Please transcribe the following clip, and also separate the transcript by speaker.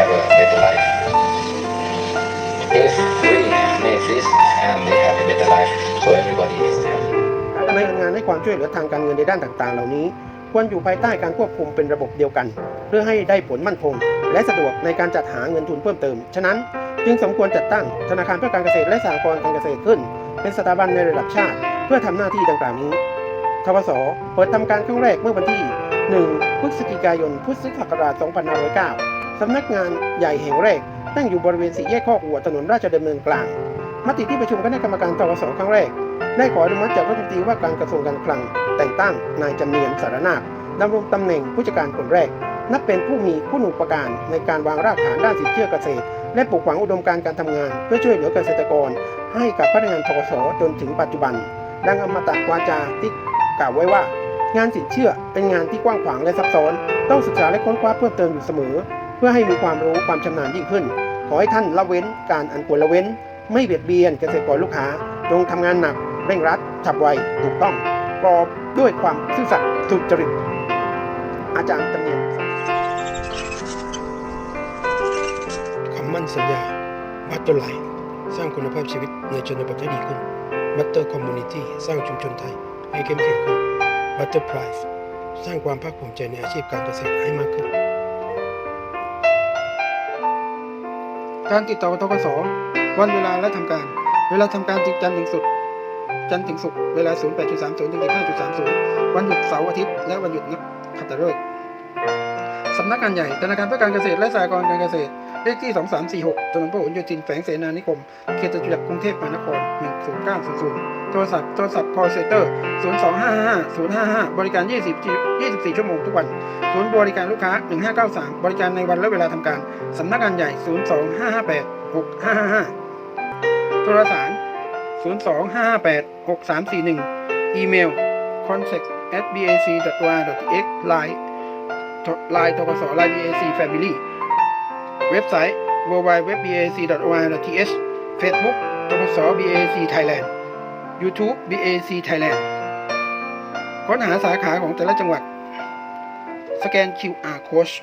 Speaker 1: have a better life. If we make this and they have a better life, so everybody is happy.
Speaker 2: การดำเนินงานให้ความช่วยเหลือทางการเงินในด้านต่างๆ เหล่านี้ ควรอยู่ภายใต้การควบคุมเป็นระบบเดียวกัน เพื่อให้ได้ผลมั่นคง และสะดวกในการจัดหาเงินทุนเพิ่มเติม ฉะนั้น จึงสมควรจัดตั้งธนาคารเพื่อการเกษตรและสหกรณ์การเกษตรขึ้น เป็นสถาบันในระดับชาติ เพื่อทำหน้าที่ดังกล่าวนี้ทวสเปิดทำการครั้งแรกเมื่อวันที่ 1 พฤศจิกายน พุทธศักราช 2509 สำนักงานใหญ่แห่งแรก ตั้งอยู่บริเวณสี่แยกข้อกหัวถนนราชดำเนินกลาง มติที่ประชุมคณะกรรมการทวสครั้งแรก ได้ขออนุมัติจากรัฐมนตรีว่าการกระทรวงการคลัง แต่งตั้งนายจำเนียนสารนาคดำรงตำแหน่งผู้จัดการคนแรก นับเป็นผู้มีคุณูปการในการวางรากฐานด้านสินเชื่อเกษตร และปลูกฝังอุดมการณ์การทำงาน เพื่อช่วยเหลือเกษตรกร ให้กับพนักงานทกสจนถึงปัจจุบัน ดังอมตะวาจาที่กล่าวไว้ว่า งานสินเชื่อเป็นงานที่กว้างขวางและซับซ้อน ต้องศึกษาและค้นคว้าเพิ่มเติมอยู่เสมอ เพื่อให้มีความรู้ความชำนาญยิ่งขึ้น ขอให้ท่านละเว้นการอันควรละเว้น ไม่เบียดเบียนเกษตรกรลูกค้า จงทำงานหนักเร่งรัดฉับไวถูกต้องกรอบด้วยความซื่อสัตย์สุจริต อาจารย์ตำเนียนคำมั่นสัญญาบัตเตอร์ไลสร้างคุณภาพชีวิตในชนบทให้ดีขึ้นบัตเตอร์คอมมูนิตี้สร้างชุมชนไทยให้เข้มแข็งขึ้นบัตเตอร์ไพรส์สร้างความภาคภูมิใจในอาชีพการเกษตรให้มากขึ้น การติดต่อทกศวันเวลาและทำการ เวลาทำการจันทร์ถึงสุด จันทร์ถึงศุกร์เวลา 08.30ถึง15.30 วันหยุดเสาร์อาทิตย์และวันหยุดนักขัตฤกษ์สำนักงานใหญ่ธนาคารเพื่อการเกษตรและสหกรณ์การเกษตร เลขที่ 2346ถนนพหลโยธินแฝงเสนานิคม เขตจตุจักรกรุงเทพมหานคร 10900 โทรศัพท์ โทรศัพท์ call center 0255 055 บริการ 20 24 ชั่วโมงทุกวัน ศูนย์บริการลูกค้า 1593 บริการในวันและเวลาทำการ สำนักงานใหญ่ 02558 6555 โทรสาร 02558 6341 อีเมล contact at bac.or.th line line ทกส line bac family เว็บไซต์ www.bac.or.th Facebook ทกส bac Thailand YouTube bac Thailand ค้นหาสาขาของแต่ละจังหวัด สแกน QR code